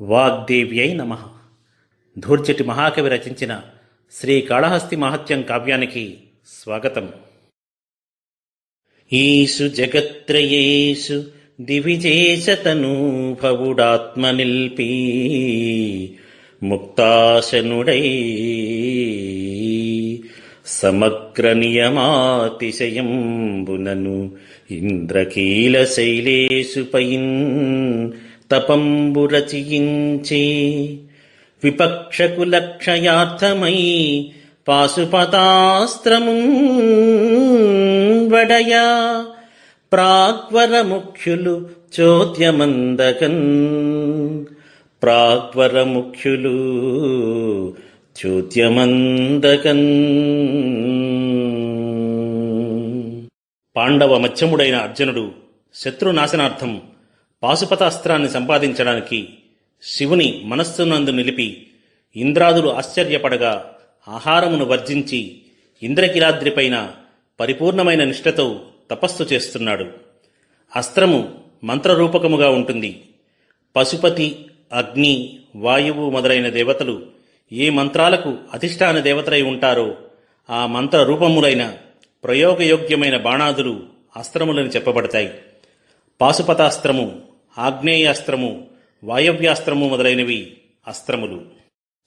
వాగ్దేవ్యై నమ. ధూర్చటి మహాకవి రచించిన శ్రీ కాళహస్తి మహత్యం కావ్యానికి స్వాగతం. ఈషు జగత్రయేషు దివిజేశతనూభవుడాత్మనిల్పీ ముక్తాశనుడై. సమగ్ర నియమాతిశయంబునను ఇంద్రకీల శైలేషు పైన్ తపంబు రచయించే విపక్షకు లక్షయార్థమై పాశుపతాస్త్రము వడయా ప్రాగ్వరముఖ్యులు చోద్యమందకన్. ప్రాగ్వరముఖ్యులు చోద్యమందకన్. పాండవ మధ్యముడైన అర్జునుడు శత్రునాశనార్థం పాశుపతాస్త్రాన్ని సంపాదించడానికి శివుని మనస్సునందు నిలిపి ఇంద్రాదులు ఆశ్చర్యపడగా ఆహారమును వర్జించి ఇంద్రకిలాద్రిపైన పరిపూర్ణమైన నిష్ఠతో తపస్సు చేస్తున్నాడు. అస్త్రము మంత్రరూపకముగా ఉంటుంది. పశుపతి అగ్ని వాయువు మొదలైన దేవతలు ఏ మంత్రాలకు అధిష్టాన దేవతలై ఉంటారో ఆ మంత్ర రూపములైన ప్రయోగయోగ్యమైన బాణాదులు అస్త్రములని చెప్పబడతాయి. పాశుపతాస్త్రము ఆగ్నేయాస్త్రము వాయవ్యాస్త్రము మొదలైనవి అస్త్రములు.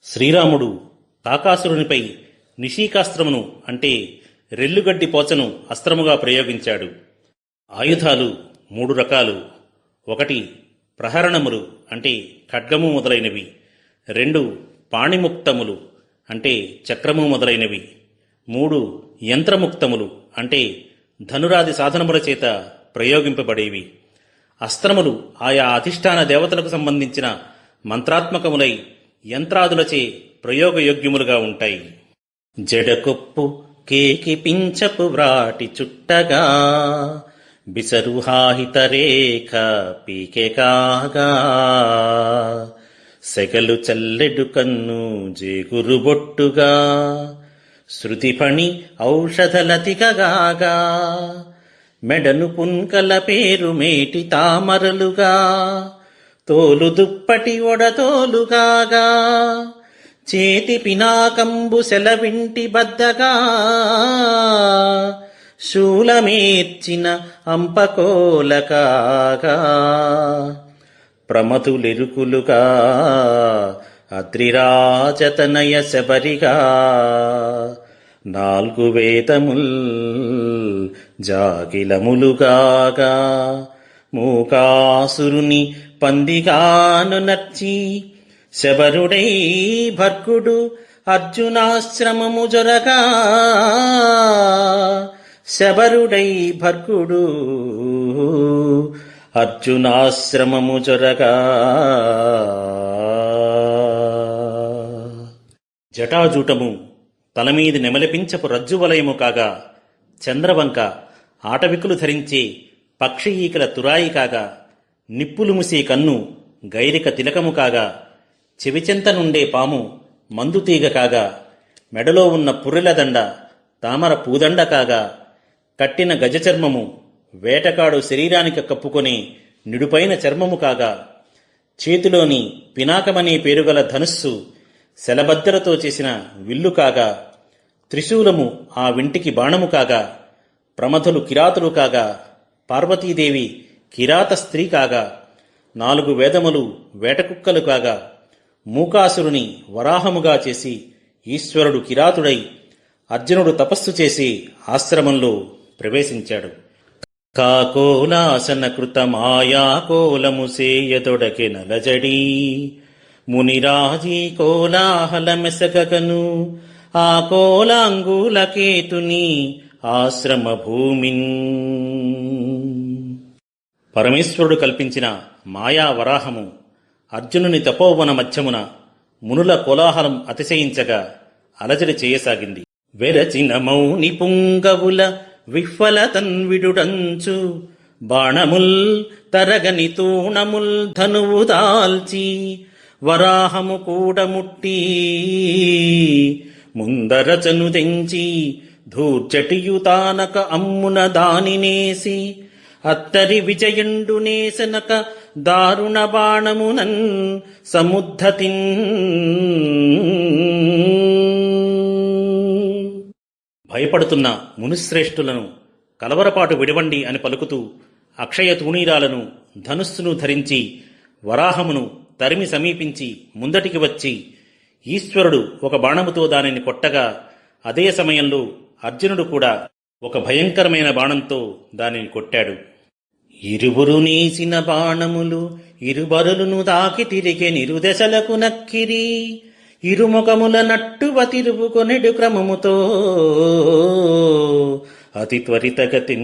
శ్రీరాముడు తాకాసురునిపై నిషీకాస్త్రమును అంటే రెల్లుగడ్డి పోచను అస్త్రముగా ప్రయోగించాడు. ఆయుధాలు మూడు రకాలు. ఒకటి ప్రహరణములు అంటే ఖడ్గము మొదలైనవి. రెండు పాణిముక్తములు అంటే చక్రము మొదలైనవి. మూడు యంత్రముక్తములు అంటే ధనురాది సాధనముల చేత ప్రయోగింపబడేవి. అస్త్రములు ఆయా అధిష్టాన దేవతలకు సంబంధించిన మంత్రాత్మకములై యంత్రాదులచే ప్రయోగయోగ్యములుగా ఉంటాయి. జడకొప్పు కేకి పించపు వ్రాటి చుట్టగా బిసరుహాహిత రేఖ పీకే కాగా సెగలు చల్లెడు కన్ను జేగురు బొట్టుగా శృతిపణి ఔషధలతికగాగా మెడను పున్కల పేరు మేటి తామరలుగా తోలు దుప్పటి ఒడతోలుగాగా చేతి పినాకంబు సెలవింటి బద్దగా శూలమేర్చిన అంపకోలకాగా. ప్రమతులెరుకులుగా అద్రిరాజతనయ శబరిగా. నాలుగు వేదముల్ జాగిలములుగాగా మూకాసురుని పందిగాను నర్చి శబరుడై భర్గుడు అర్జునాశ్రమము జొరగా శబరుడై భర్గుడు అర్జునాశ్రమము జొరగా. జటాజూటము తలమీది నెమలిపించపు రజ్జువలయము కాగా చంద్రవంక ఆటవికులు ధరించే పక్షి ఈకల తురాయి కాగా నిప్పులు ముసే కన్ను గైరిక తిలకము కాగా చెవిచెంత నుండే పాము మందుతీగ కాగా మెడలో ఉన్న పుర్రెల దండ తామర పూదండ కాగా కట్టిన గజచర్మము వేటకాడు శరీరానికి కప్పుకొని నిడుపైన చర్మము కాగా చేతిలోని పినాకమనే పేరుగల ధనుస్సు శలబద్దలతో చేసిన విల్లు కాగా త్రిశూలము ఆ వింటికి బాణము కాగా ప్రమథులు కిరాతులు కాగా పార్వతీదేవి కిరాత స్త్రీ కాగా నాలుగు వేదములు వేటకుక్కలు కాగా మూకాసురుని వరాహముగా చేసి ఈశ్వరుడు కిరాతుడై అర్జునుడు తపస్సు చేసి ఆశ్రమంలో ప్రవేశించాడు. కాకోలాసన కృత మాయాకోలము సేయతొడకె నలజడీ. మునిరాజీ కోలాహలమెసగను ఆ కోలాంగులకేతుని ఆశ్రమభూమిన్. పరమేశ్వరుడు కల్పించిన మాయా వరాహము అర్జునుని తపోవన మధ్యమున మునుల కోలాహలం అతిశయించగా అలజడి చేయసాగింది. వెరచిన మౌని పుంగవుల విఫల తన్విడుడంచు బాణముల్ తరగని తూణముల్ ధనువు దాల్చి వరాహము కూడముట్టి ముందరచను తెంచి ధూర్చటియుతానక అమ్మున దానినేసి అత్తరి విజయుండు నేసనక దారుణ బాణమునన్ సముద్ధతిన్ భయపడుతున్న మునిశ్రేష్ఠులను కలవరపాటు విడవండి అని పలుకుతూ అక్షయ తూణీరాలను ధనుస్సును ధరించి వరాహమును తరిమి సమీపించి ముందటికి వచ్చి ఈశ్వరుడు ఒక బాణముతో దానిని కొట్టగా అదే సమయంలో అర్జునుడు కూడా ఒక భయంకరమైన బాణంతో దానిని కొట్టాడు. ఇరువురు నీసిన బాణములు ఇరుబరులను దాకి తిరిగే నిరుదశలకు నక్కిరి. ఇరుముఖముల నట్టువ తిరుపుకొనెడు క్రమముతో అతి త్వరితగతి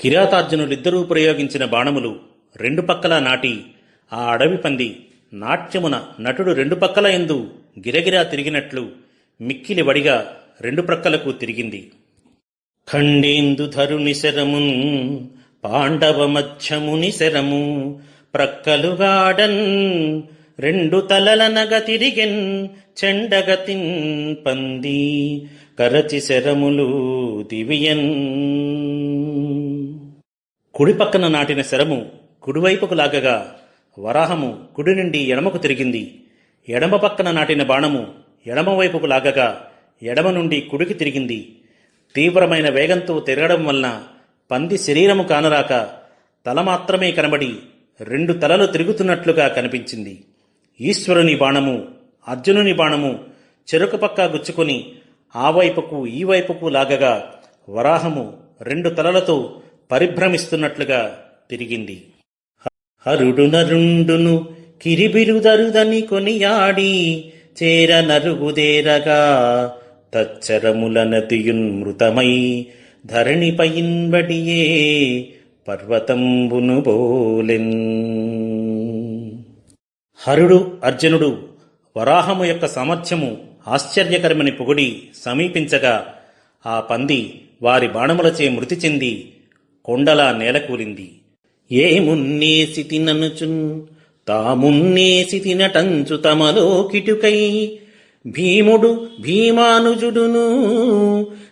కిరాతార్జునులిద్దరూ ప్రయోగించిన బాణములు రెండు పక్కల నాటి ఆ అడవి పంది నాట్యమున నటుడు రెండు పక్కల ఎందు గిరగిరా తిరిగినట్లు మిక్కిలి వడిగా రెండు ప్రక్కలకు తిరిగింది. ఖండేందుధరుని శరమున్ పాండవ మధ్యముని శరము ప్రక్కలుగాడన్ రెండు తలలనగ తిరిగెన్ చెండగతిన్ పంది కరచి శరములు దివియన్ కుడి పక్కన నాటిన శరము కుడివైపుకు లాగగా వరాహము కుడి నుండి ఎడమకు తిరిగింది. ఎడమ పక్కన నాటిన బాణము ఎడమవైపుకు లాగగా ఎడమ నుండి కుడికి తిరిగింది. తీవ్రమైన వేగంతో తిరగడం వలన పంది శరీరము కానరాక తల మాత్రమే కనబడి రెండు తలలు తిరుగుతున్నట్లుగా కనిపించింది. ఈశ్వరుని బాణము అర్జునుని బాణము చెరుకు పక్క గుచ్చుకొని ఆ వైపుకు ఈ వైపుకు లాగగా వరాహము రెండు తలలతో పరిభ్రమిస్తున్నట్లుగా తిరిగింది. హరుడు నరుండును కిరిబిరుదరుదని కొనియాడి చేర నరుగుదేరగా తచ్చరముల నదియున్మృతమై మృతమై ధరణిపైన్బడియే పర్వతంబును బోలెన్. హరుడు అర్జునుడు వరాహము యొక్క సామర్థ్యము ఆశ్చర్యకరమని పొగిడి సమీపించగా ఆ పంది వారి బాణములచే మృతి చెంది కొండలా నేలకూలింది ఏమున్నేసి తిననుచున్ తామున్నేసి తినటంచు తమలో కిటుకై. భీముడు భీమానుజుడును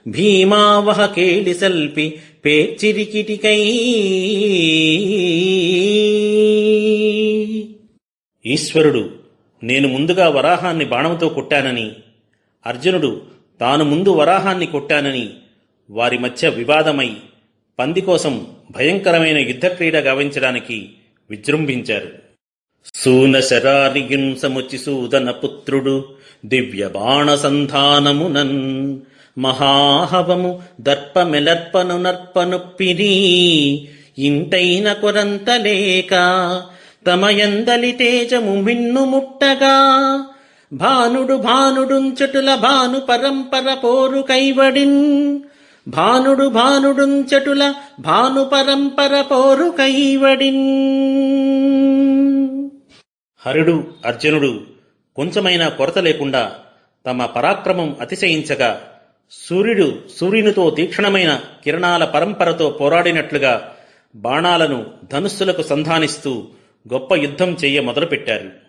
భీమావహ కేళి సల్పి పేర్చిరికిటికై ఈశ్వరుడు నేను ముందుగా వరాహాన్ని బాణంతో కొట్టానని. అర్జునుడు తాను ముందు వరాహాన్ని కొట్టానని. వారి మధ్య వివాదమై పంది కోసం భయంకరమైన యుద్ధక్రీడ గావించడానికి విజృంభించారు. సూన శరారియున్ సూదన పుత్రుడు దివ్య బాణ సంధానమునన్ మహాహవము దర్పమెలర్పను నర్పనొప్పిరి ఇంటైన కొరంతలేక తమయందలి తేజము మిన్ను ముట్టగా భానుడు భానుడుంచుటుల భాను పరంపర పోరు కైవడిన్ భానుడు భానుడుంచటుల భాను పరంపర పోరు కైవడిన్ హరుడు అర్జునుడు కొంచెమైనా కొరత లేకుండా తమ పరాక్రమం అతిశయించగా సూర్యుడు సూర్యునితో తీక్షణమైన కిరణాల పరంపరతో పోరాడినట్లుగా బాణాలను ధనుస్సులకు సంధానిస్తూ గొప్ప యుద్ధం చెయ్య మొదలుపెట్టారు.